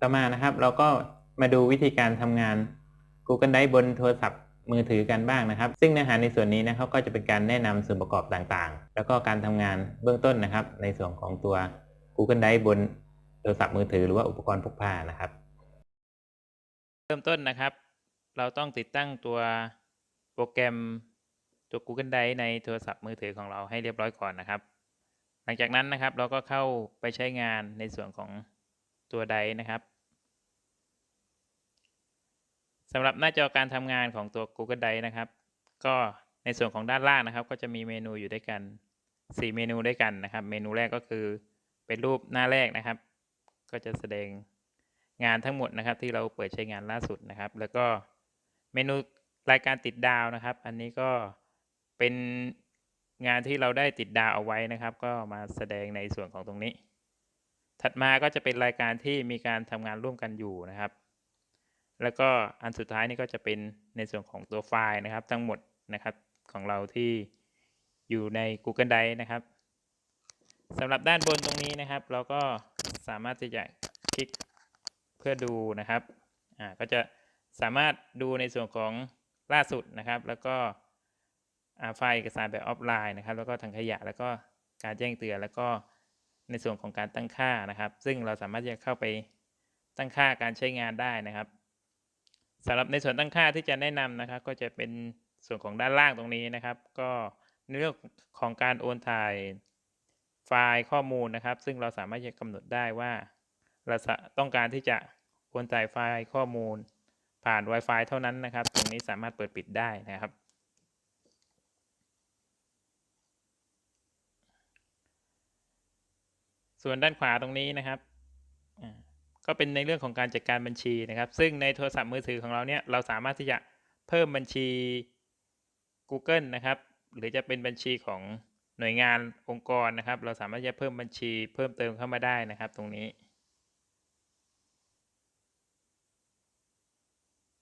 ต่อมานะครับ เราก็มาดูวิธีการทำงาน Google Drive บนโทรศัพท์มือถือกันบ้างนะครับ ซึ่งเนื้อหาในส่วนนี้นะครับก็จะเป็นการแนะนำส่วนประกอบต่างๆ แล้วก็การทำงานเบื้องต้นนะครับ ในส่วนของตัว Google Drive บนโทรศัพท์มือถือหรือว่าอุปกรณ์พกพานะครับ เริ่มต้นนะครับ เราต้องติดตั้งตัวโปรแกรมตัว Google Drive ในโทรศัพท์มือถือของเราให้เรียบร้อยก่อนนะครับ หลังจากนั้นนะครับเราก็เข้าไปใช้งานในส่วนของ ตัวไดนะครับสำหรับหน้าจอการทำงานของตัว Google Drive นะครับ ก็ในส่วนของด้านล่างนะครับ ก็จะมีเมนูอยู่ด้วยกัน 4 เมนูด้วยกันนะครับ เมนูแรกก็คือเป็นรูปหน้าแรกนะครับ ก็จะแสดงงานทั้งหมดนะครับ ที่เราเปิดใช้งานล่าสุดนะครับ แล้วก็เมนูรายการติดดาวนะครับ อันนี้ก็เป็นงานที่เราได้ติดดาวเอาไว้นะครับ ก็มาแสดงในส่วนของตรงนี้ ถัดมาก็จะเป็นรายการที่มีการทำงานร่วมกันอยู่นะครับ แล้วก็อันสุดท้ายนี่ก็จะเป็นในส่วนของตัวไฟล์นะครับ ทั้งหมดนะครับของเราที่อยู่ใน Google Drive นะครับสำหรับด้านบนตรงนี้นะครับ เราก็สามารถที่จะคลิกเพื่อดูนะครับอ่าก็จะสามารถดูในส่วนของล่าสุดนะครับ แล้วก็ไฟล์เอกสารแบบออฟไลน์นะครับ แล้วก็ทางขยะแล้วก็การแจ้งเตือนแล้วก็ ในส่วนของการตั้งค่านะครับ ซึ่งเราสามารถจะเข้าไปตั้งค่าการใช้งานได้นะครับสำหรับในส่วนตั้งค่าที่จะแนะนำนะครับ ก็จะเป็นส่วนของด้านล่างตรงนี้นะครับ ก็ในเรื่องของการโอนถ่ายไฟล์ข้อมูลนะครับ ซึ่งเราสามารถจะกำหนดได้ว่า เราต้องการที่จะโอนถ่ายไฟล์ข้อมูล ผ่าน Wi-Fi เท่านั้นนะครับ ตรงนี้สามารถเปิดปิดได้นะครับ ส่วนด้านขวาตรงนี้นะครับก็เป็นในเรื่องของการจัดการบัญชีนะครับ ซึ่งในโทรศัพท์มือถือของเราเนี่ยเราสามารถที่จะเพิ่มบัญชี Google นะครับ หรือจะเป็นบัญชีของหน่วยงานองค์กรนะครับ เราสามารถจะเพิ่มบัญชีเพิ่มเติมเข้ามาได้นะครับ ตรงนี้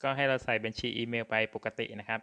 ก็ให้เราใส่บัญชีอีเมลไปปกตินะครับ